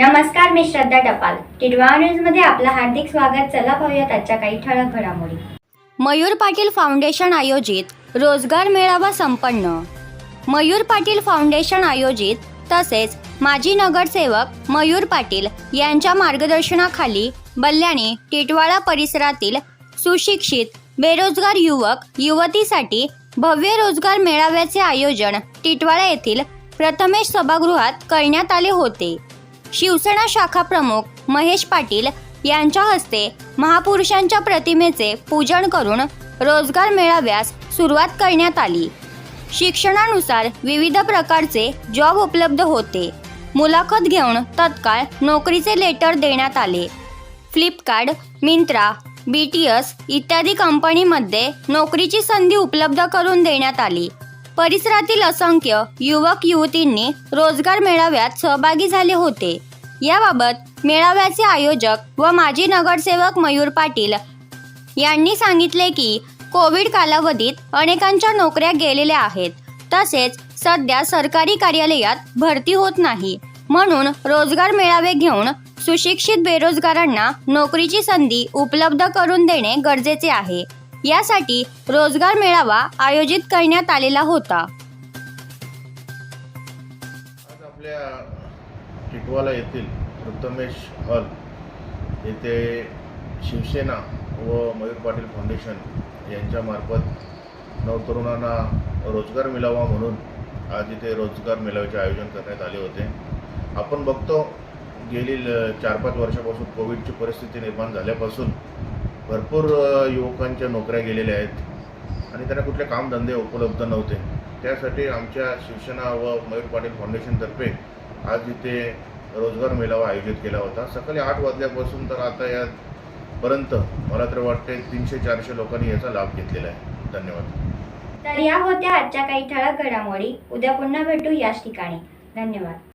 नमस्कार मी श्रद्धा टपाल. टिडवा न्यूजमध्ये आपलं हार्दिक स्वागत. चला पाहूयात आजच्या काही ठळक घडामोडी. मयूर पाटील फाउंडेशन आयोजित रोजगार मेळावा संपन्न. मयूर पाटील फाउंडेशन आयोजित तसेच माजी नगरसेवक मयूर पाटील यांच्या मार्गदर्शनाखाली बल्ल्याने टिटवाळा परिसरातील सुशिक्षित बेरोजगार युवक युवतीसाठी भव्य रोजगार मेळाव्याचे आयोजन टिटवाळा येथील प्रथमेश सभागृहात करण्यात आले होते. शिवसेना शाखा प्रमुख महेश पाटील यांच्या हस्ते महापुरुषांच्या प्रतिमेचे पूजन करून रोजगार मेळाव्यास सुरुवात करण्यात आली. शिक्षणानुसार विविध प्रकारचे जॉब उपलब्ध होते. मुलाखत घेऊन तत्काळ नोकरीचे लेटर देण्यात आले. Flipkart Myntra B T S इत्यादी कंपनीमध्ये नोकरीची संधी उपलब्ध करून देण्यात आली. परिसरातील असंख्य युवक युवतींनी रोजगार मेळाव्यात सहभागी झाले होते. याबाबत मेळाव्याचे आयोजक व माजी नगरसेवक मयूर पाटील यांनी सांगितले की कोविड कालावधीत अनेकांच्या नोकऱ्या गेलेल्या आहेत. तसेच सध्या सरकारी कार्यालयात भरती होत नाही. म्हणून रोजगार मेळावे घेऊन सुशिक्षित बेरोजगारांना नोकरीची संधी उपलब्ध करून देणे गरजेचे आहे. यासाठी रोजगार मेळावा आयोजित करण्यात आलेला होता. आज आपल्या टिटवाला येथील प्रथमेश हॉल येथे शिवसेना व मयूर पाटील फाउंडेशन यांच्यामार्फत नवतरुणांना रोजगार मिळावा म्हणून आज इथे रोजगार मेळाव्याचे आयोजन करण्यात आले होते. आपण बघतो गेली ल- चार पाच वर्षापासून कोविडची परिस्थिती निर्माण झाल्यापासून भरपूर युवकांच्या नोकऱ्या गेलेल्या आहेत आणि त्यांना कुठले कामधंदे उपलब्ध नव्हते. त्यासाठी आमच्या शिवसेना व मयूर पाटील फाउंडेशनतर्फे आज इथे रोजगार मेळावा आयोजित केला होता. सकाळी आठ वाजल्यापासून तर आता यापर्यंत मला तर वाटते तीनशे चारशे लोकांनी याचा लाभ घेतलेला आहे. धन्यवाद. तर या होत्या आजच्या काही ठळक घडामोडी. उद्या पुन्हा भेटू याच ठिकाणी. धन्यवाद.